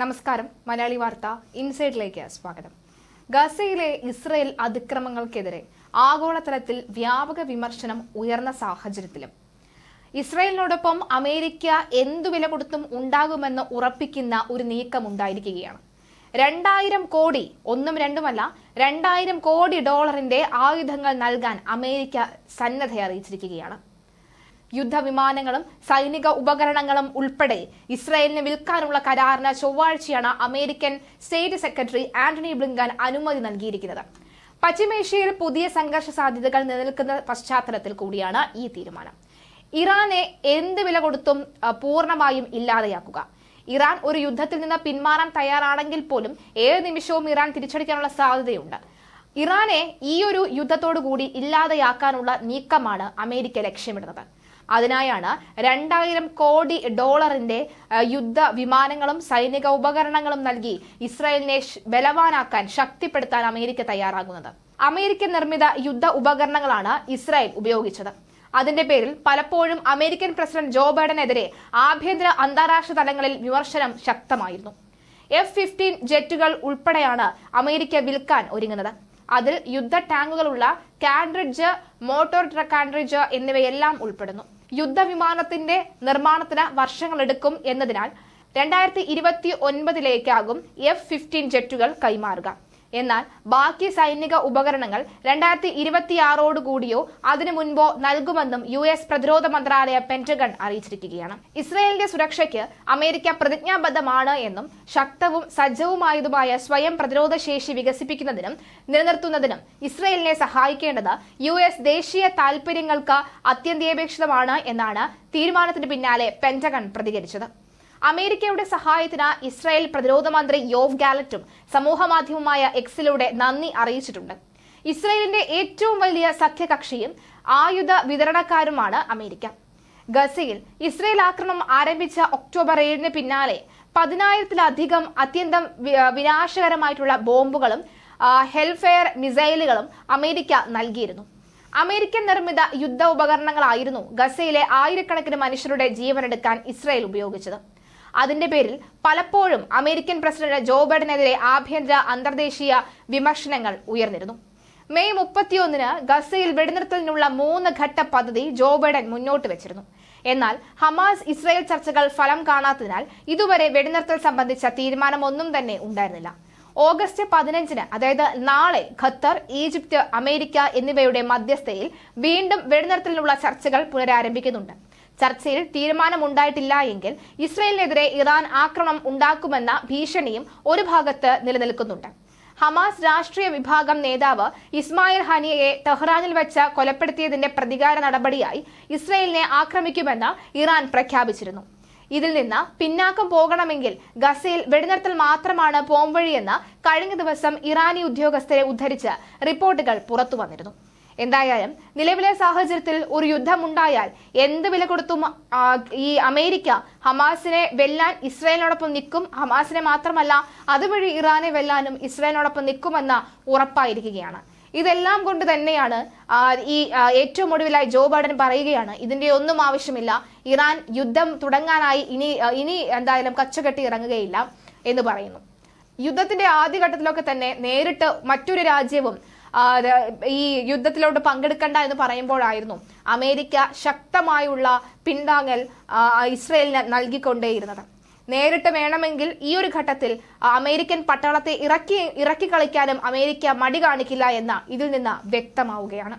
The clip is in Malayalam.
നമസ്കാരം. മലയാളി വാർത്ത ഇൻസൈഡിലേക്ക് സ്വാഗതം. ഗസയിലെ ഇസ്രയേൽ അതിക്രമങ്ങൾക്കെതിരെ ആഗോളതലത്തിൽ വ്യാപക വിമർശനം ഉയർന്ന സാഹചര്യത്തിലും. ഇസ്രയേലിനോടൊപ്പം അമേരിക്ക എന്തു വില കൊടുത്തും ഉണ്ടാകുമെന്ന് ഉറപ്പിക്കുന്ന ഒരു നീക്കം ഉണ്ടായിരിക്കുകയാണ് രണ്ടായിരം കോടി ഒന്നും രണ്ടുമല്ല രണ്ടായിരം കോടി ഡോളറിന്റെ ആയുധങ്ങൾ നൽകാൻ അമേരിക്ക സന്നദ്ധ അറിയിച്ചിരിക്കുകയാണ്. യുദ്ധവിമാനങ്ങളും സൈനിക ഉപകരണങ്ങളും ഉൾപ്പെടെ ഇസ്രായേലിന് വിൽക്കാനുള്ള കരാറിന് ചൊവ്വാഴ്ചയാണ് American state secretary Antony Blinken അനുമതി നൽകിയിരിക്കുന്നത്. പശ്ചിമേഷ്യയിൽ പുതിയ സംഘർഷ സാധ്യതകൾ നിലനിൽക്കുന്ന പശ്ചാത്തലത്തിൽ കൂടിയാണ് ഈ തീരുമാനം. ഇറാനെ എന്ത് വില കൊടുത്തും പൂർണമായും ഇല്ലാതെയാക്കുക. ഇറാൻ ഒരു യുദ്ധത്തിൽ നിന്ന് പിന്മാറാൻ തയ്യാറാണെങ്കിൽ പോലും ഏത് നിമിഷവും ഇറാൻ തിരിച്ചടിക്കാനുള്ള സാധ്യതയുണ്ട്. ഇറാനെ ഈ ഒരു യുദ്ധത്തോടു കൂടി ഇല്ലാതെയാക്കാനുള്ള നീക്കമാണ് അമേരിക്ക ലക്ഷ്യമിടുന്നത്. അതിനായാണ് രണ്ടായിരം കോടി ഡോളറിന്റെ യുദ്ധ വിമാനങ്ങളും സൈനിക ഉപകരണങ്ങളും നൽകി ഇസ്രായേലിനെ ബലവാനാക്കാൻ ശക്തിപ്പെടുത്താൻ അമേരിക്ക തയ്യാറാകുന്നത്. അമേരിക്കൻ നിർമ്മിത യുദ്ധ ഉപകരണങ്ങളാണ് ഇസ്രായേൽ ഉപയോഗിച്ചത്. അതിന്റെ പേരിൽ പലപ്പോഴും അമേരിക്കൻ പ്രസിഡന്റ് ജോ ബൈഡനെതിരെ ആഭ്യന്തര അന്താരാഷ്ട്ര തലങ്ങളിൽ വിമർശനം ശക്തമായിരുന്നു. എഫ് ഫിഫ്റ്റീൻ ജെറ്റുകൾ ഉൾപ്പെടെയാണ് അമേരിക്ക വിൽക്കാൻ ഒരുങ്ങുന്നത്. അതിൽ യുദ്ധ ടാങ്കുകളുള്ള കാൻഡ്രിഡ്ജ് മോട്ടോർ കാൻഡ്രിഡ്ജ് എന്നിവയെല്ലാം ഉൾപ്പെടുന്നു. യുദ്ധവിമാനത്തിന്റെ നിർമ്മാണത്തിന് വർഷങ്ങളെടുക്കും എന്നതിനാൽ രണ്ടായിരത്തി ഇരുപത്തി ഒൻപതിലേക്കാകും എഫ് ഫിഫ്റ്റീൻ ജെറ്റുകൾ കൈമാറുക. എന്നാൽ ബാക്കി സൈനിക ഉപകരണങ്ങൾ രണ്ടായിരത്തി ഇരുപത്തിയാറോട് കൂടിയോ അതിനു മുൻപോ നൽകുമെന്നും യു എസ് പ്രതിരോധ മന്ത്രാലയ പെന്റഗൺ അറിയിച്ചിരിക്കുകയാണ്. ഇസ്രയേലിന്റെ സുരക്ഷയ്ക്ക് അമേരിക്ക പ്രതിജ്ഞാബദ്ധമാണ് എന്നും ശക്തവും സജ്ജവുമായതുമായ സ്വയം പ്രതിരോധ ശേഷി വികസിപ്പിക്കുന്നതിനും നിലനിർത്തുന്നതിനും ഇസ്രയേലിനെ സഹായിക്കേണ്ടത് യു എസ് ദേശീയ താൽപര്യങ്ങൾക്ക് അത്യന്താപേക്ഷിതമാണ് എന്നാണ് തീരുമാനത്തിന് പിന്നാലെ പെന്റഗൺ പ്രതികരിച്ചത്. അമേരിക്കയുടെ സഹായത്തിന് ഇസ്രായേൽ പ്രതിരോധ മന്ത്രി യോവ് ഗാലറ്റും സമൂഹമാധ്യമമായ എക്സിലൂടെ നന്ദി അറിയിച്ചിട്ടുണ്ട്. ഇസ്രായേലിന്റെ ഏറ്റവും വലിയ സഖ്യകക്ഷിയും ആയുധ വിതരണക്കാരുമാണ് അമേരിക്ക. ഗസയിൽ ഇസ്രായേൽ ആക്രമണം ആരംഭിച്ച ഒക്ടോബർ ഏഴിന് പിന്നാലെ പതിനായിരത്തിലധികം അത്യന്തം വിനാശകരമായിട്ടുള്ള ബോംബുകളും ഹെൽഫെയർ മിസൈലുകളും അമേരിക്ക നൽകിയിരുന്നു. അമേരിക്കൻ നിർമ്മിത യുദ്ധ ഉപകരണങ്ങളായിരുന്നു ഗസയിലെ ആയിരക്കണക്കിന് മനുഷ്യരുടെ ജീവനെടുക്കാൻ ഇസ്രായേൽ ഉപയോഗിച്ചത്. അതിന്റെ പേരിൽ പലപ്പോഴും അമേരിക്കൻ പ്രസിഡന്റ് ജോ ബൈഡനെതിരെ ആഭ്യന്തര അന്തർദേശീയ വിമർശനങ്ങൾ ഉയർന്നിരുന്നു. മെയ് മുപ്പത്തിയൊന്നിന് ഗസയിൽ വെടിനിർത്തലിനുള്ള മൂന്ന് ഘട്ട പദ്ധതി ജോ ബൈഡൻ മുന്നോട്ട് വെച്ചിരുന്നു. എന്നാൽ ഹമാസ് ഇസ്രായേൽ ചർച്ചകൾ ഫലം കാണാത്തതിനാൽ ഇതുവരെ വെടിനിർത്തൽ സംബന്ധിച്ച തീരുമാനമൊന്നും തന്നെ ഉണ്ടായിരുന്നില്ല. ഓഗസ്റ്റ് പതിനഞ്ചിന് അതായത് നാളെ ഖത്തർ ഈജിപ്ത് അമേരിക്ക എന്നിവയുടെ മധ്യസ്ഥയിൽ വീണ്ടും വെടിനിർത്തലിനുള്ള ചർച്ചകൾ പുനരാരംഭിക്കുന്നുണ്ട്. ചർച്ചയിൽ തീരുമാനമുണ്ടായിട്ടില്ല എങ്കിൽ ഇസ്രയേലിനെതിരെ ഇറാൻ ആക്രമണം ഉണ്ടാക്കുമെന്ന ഭീഷണിയും ഒരു ഭാഗത്ത് നിലനിൽക്കുന്നുണ്ട്. ഹമാസ് രാഷ്ട്രീയ വിഭാഗം നേതാവ് ഇസ്മായിൽ ഹനിയയെ ടെഹ്റാനിൽ വെച്ച് കൊലപ്പെടുത്തിയതിന്റെ പ്രതികാര നടപടിയായി ഇസ്രയേലിനെ ആക്രമിക്കുമെന്ന് ഇറാൻ പ്രഖ്യാപിച്ചിരുന്നു. ഇതിൽ നിന്ന് പിന്നാക്കം പോകണമെങ്കിൽ ഗസയിൽ വെടിനിർത്തൽ മാത്രമാണ് പോംവഴിയെന്ന് കഴിഞ്ഞ ദിവസം ഇറാനി ഉദ്യോഗസ്ഥരെ ഉദ്ധരിച്ച് റിപ്പോർട്ടുകൾ പുറത്തു വന്നിരുന്നു എന്തായാലും നിലവിലെ സാഹചര്യത്തിൽ ഒരു യുദ്ധമുണ്ടായാൽ എന്ത് വില കൊടുത്തും ഈ അമേരിക്ക ഹമാസിനെ വെല്ലാൻ ഇസ്രായേലിനോടൊപ്പം നിൽക്കും. ഹമാസിനെ മാത്രമല്ല അതുവഴി ഇറാനെ വെല്ലാനും ഇസ്രായേലിനോടൊപ്പം നിൽക്കുമെന്ന ഉറപ്പായിരിക്കുകയാണ്. ഇതെല്ലാം കൊണ്ട് തന്നെയാണ് ഈ ഏറ്റവും ഒടുവിലായി ജോ ബൈഡൻ പറയുകയാണ് ഇതിന്റെ ഒന്നും ആവശ്യമില്ല. ഇറാൻ യുദ്ധം തുടങ്ങാനായി ഇനി ഇനി എന്തായാലും കച്ചകെട്ടി ഇറങ്ങുകയില്ല എന്ന് പറയുന്നു. യുദ്ധത്തിന്റെ ആദ്യഘട്ടത്തിലൊക്കെ തന്നെ നേരിട്ട് മറ്റൊരു രാജ്യവും ഈ യുദ്ധത്തിലോട്ട് പങ്കെടുക്കണ്ട എന്ന് പറയുമ്പോഴായിരുന്നു അമേരിക്ക ശക്തമായുള്ള പിന്താങ്ങൽ ഇസ്രയേലിന് നൽകിക്കൊണ്ടേയിരുന്നത്. നേരിട്ട് വേണമെങ്കിൽ ഈ ഒരു ഘട്ടത്തിൽ അമേരിക്കൻ പട്ടാളത്തെ ഇറക്കി ഇറക്കി കളിക്കാനും അമേരിക്ക മടി കാണിക്കില്ല എന്ന് ഇതിൽ നിന്ന് വ്യക്തമാവുകയാണ്.